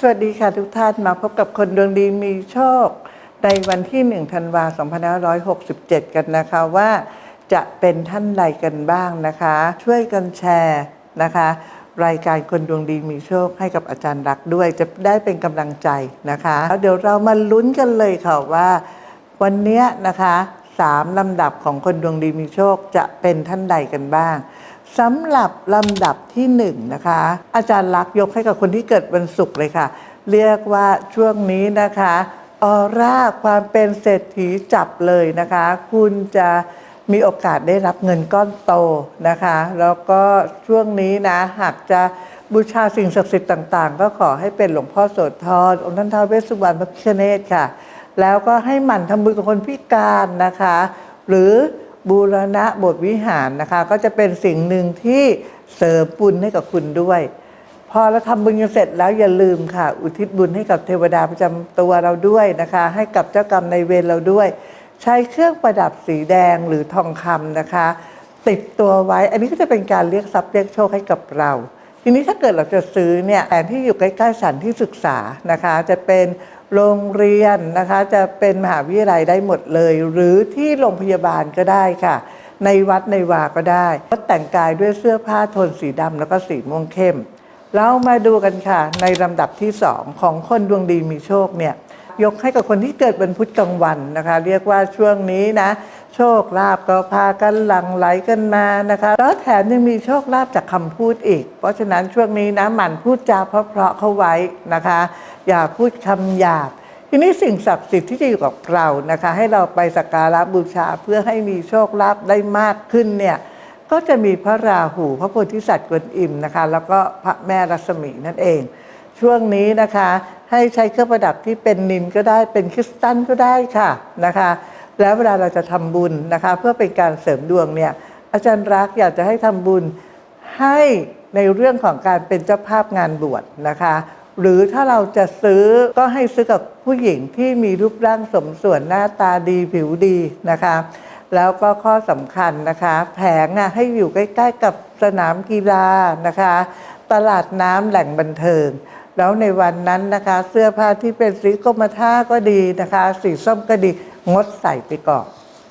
สวัสดีค่ะทุกท่านมาพบกับคนดวงดีมีโชค ในวันที่ 1 ธันวาคม 2567 กันนะคะว่าจะเป็นท่านใดกันบ้างนะคะ ช่วยกันแชร์นะคะ รายการคนดวงดีมีโชคให้กับอาจารย์รักด้วย จะได้เป็นกำลังใจนะคะแล้วเดี๋ยวเรามาลุ้นกันเลยค่ะว่า วันเนี้ยนะคะ สามลำดับของคนดวงดีมีโชคจะเป็นท่านใดกันบ้างสำหรับลำดับที่หนึ่งนะคะ อาจารย์ลักษ์ยกให้กับคนที่เกิดวันศุกร์เลยค่ะ เรียกว่าช่วงนี้นะคะออร่าความเป็นเศรษฐีจับเลยนะคะ คุณจะมีโอกาสได้รับเงินก้อนโตนะคะ แล้วก็ช่วงนี้นะหากจะบูชาสิ่งศักดิ์สิทธิ์ต่างๆ ก็ขอให้เป็นหลวงพ่อโสธรองค์ท่านท้าวเวสสุวรรณพระพิฆเนศค่ะ แล้วก็ให้หมั่นทำบุญกับคนพิการนะคะ หรือบูรณะบสถ์วิหารนะคะ ก็จะเป็นสิ่งหนึ่งที่เสริมบุญให้กับคุณด้วย พอเราทำบุญกันเสร็จแล้วอย่าลืมค่ะ อุทิศบุญให้กับเทวดาประจำตัวเราด้วยนะคะ ให้กับเจ้ากรรมในายเวรเราด้วย ใช้เครื่องประดับสีแดงหรือทองคำนะคะ ติดตัวไว้ อันนี้ก็จะเป็นการเรียกทรัพย์เรียกโชคให้กับเราทีนี้ถ้าเกิดเราจะซื้อเนี่ยแผนที่อยู่ใกล้ๆสถานที่ศึกษานะคะ จะเป็น โรงเรียนนะคะจะเป็นมหาวิทยาลัยได้หมดเลย หรือที่โรงพยาบาลก็ได้ค่ะ ในวัดในวาก็ได้ก็แต่งกายด้วยเสื้อผ้าโทนสีดำแล้วก็สีม่วงเข้ม เรามาดูกันค่ะ ในลำดับที่สองของคนดวงดีมีโชคเนี่ยยกให้กับคนที่เกิดวันพุธกลางวันนะคะ เรียกว่าช่วงนี้นะ โชคลาภก็พากันหลั่งไหลกันมานะคะแล้วแถมยังมีโชคลาภจากคำพูดอีก เพราะฉะนั้นช่วงนี้นะหมั่นพูดจาเพราะๆเข้าไว้นะคะ อย่าพูดคำหยาบทีนี้สิ่งศักดิ์สิทธิ์ที่จะอยู่กับเรานะคะ ให้เราไปสักการะบูชาเพื่อให้มีโชคลาภได้มากขึ้นเนี่ยก็จะมีพระราหูพระโพธิสัตว์กวนอิมนะคะ แล้วก็พระแม่รัศมีนั่นเอง ช่วงนี้นะคะ ให้ใช้เครื่องประดับที่เป็นนินก็ได้เป็นคริสตัลก็ได้ค่ะนะคะ แล้วเวลาเราจะทำบุญนะคะ เพื่อเป็นการเสริมดวงเนี่ยอาจารย์รักอยากจะให้ทำบุญให้ในเรื่องของการเป็นเจ้าภาพงานบวชนะคะ หรือถ้าเราจะซื้อก็ให้ซื้อกับผู้หญิงที่มีรูปร่างสมส่วนหน้าตาดีผิวดีนะคะ แล้วก็ข้อสำคัญนะคะ แผงอะให้อยู่ใกล้ ๆ กับสนามกีฬานะคะ ตลาดน้ำแหล่งบันเทิง แล้วในวันนั้นนะคะ เสื้อผ้าที่เป็นสีกรมท่าก็ดีนะคะ สีส้มก็ดีงดใส่ไปก่อน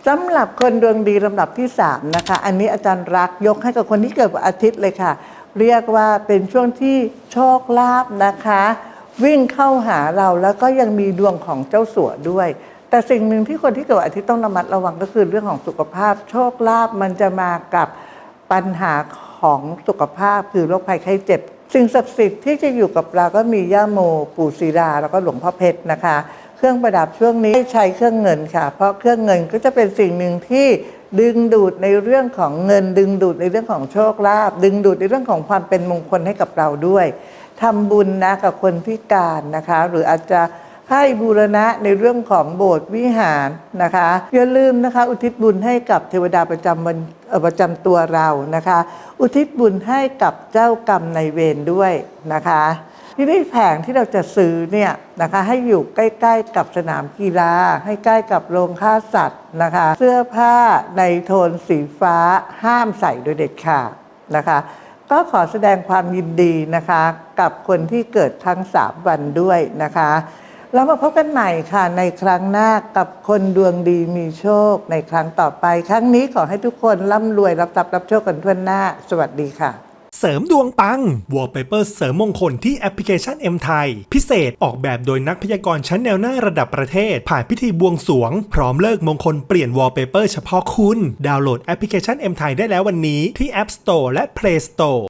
สำหรับคนดวงดีลำดับที่3นะคะ อันนี้อาจารย์รักยกให้กับคนที่เกิดวันอาทิตย์เลยค่ะ เรียกว่าเป็นช่วงที่โชคลาภนะคะ วิ่งเข้าหาเราแล้วก็ยังมีดวงของเจ้าสัวด้วย แต่สิ่งหนึ่งที่คนที่เกิดวันอาทิตย์ต้องระมัดระวังก็คือเรื่องของสุขภาพ โชคลาภมันจะมากับปัญหาของสุขภาพคือโรคภัยไข้เจ็บ สิ่งศักดิ์สิทธิ์ที่จะอยู่กับเราก็มีย่าโม ปู่ศิลาแล้วก็หลวงพ่อเพชรนะคะ เครื่องประดับช่วงนี้ใช้เครื่องเงินค่ะ เพราะเครื่องเงินก็จะเป็นสิ่งหนึ่งที่ดึงดูดในเรื่องของเงิน ดึงดูดในเรื่องของโชคลาภดึงดูดในเรื่องของความเป็นมงคลให้กับเราด้วยทำบุญนะกับคนพิการนะคะ หรืออาจจะ ให้บูรณะในเรื่องของโบสถ์วิหารนะคะอย่าลืมนะคะ อุทิศบุญให้กับเทวดาประจำวันประจำตัวเรานะคะ อุทิศบุญให้กับเจ้ากรรมในเวรด้วยนะคะที่นี้แผงที่เราจะซื้อเนี่ยนะคะให้อยู่ใกล้ ๆ กับสนามกีฬา ให้ใกล้กับโรงฆ่าสัตว์นะคะ เสื้อผ้าในโทนสีฟ้าห้ามใส่โดยเด็ดขาดนะคะ ก็ขอแสดงความยินดีนะคะ กับคนที่เกิดทั้ง3วันด้วยนะคะ แล้วมาพบกันใหม่ค่ะในครั้งหน้ากับคนดวงดีมีโชคในครั้งต่อไป ครั้งนี้ขอให้ทุกคนร่ำรวยรับทรัพย์รับโชคกันทั่วหน้า สวัสดีค่ะ เสริมดวงปัง Wallpaper เสริมมงคลที่แอปพลิเคชัน M ไทยพิเศษออกแบบโดยนักพยากรณ์ชั้นแนวหน้าระดับประเทศ ผ่านพิธีบวงสรวง พร้อมเลิกมงคลเปลี่ยน Wallpaper เฉพาะคุณ ดาวน์โหลดแอปพลิเคชัน M ไทยได้แล้ววันนี้ที่ App Store และ Play Store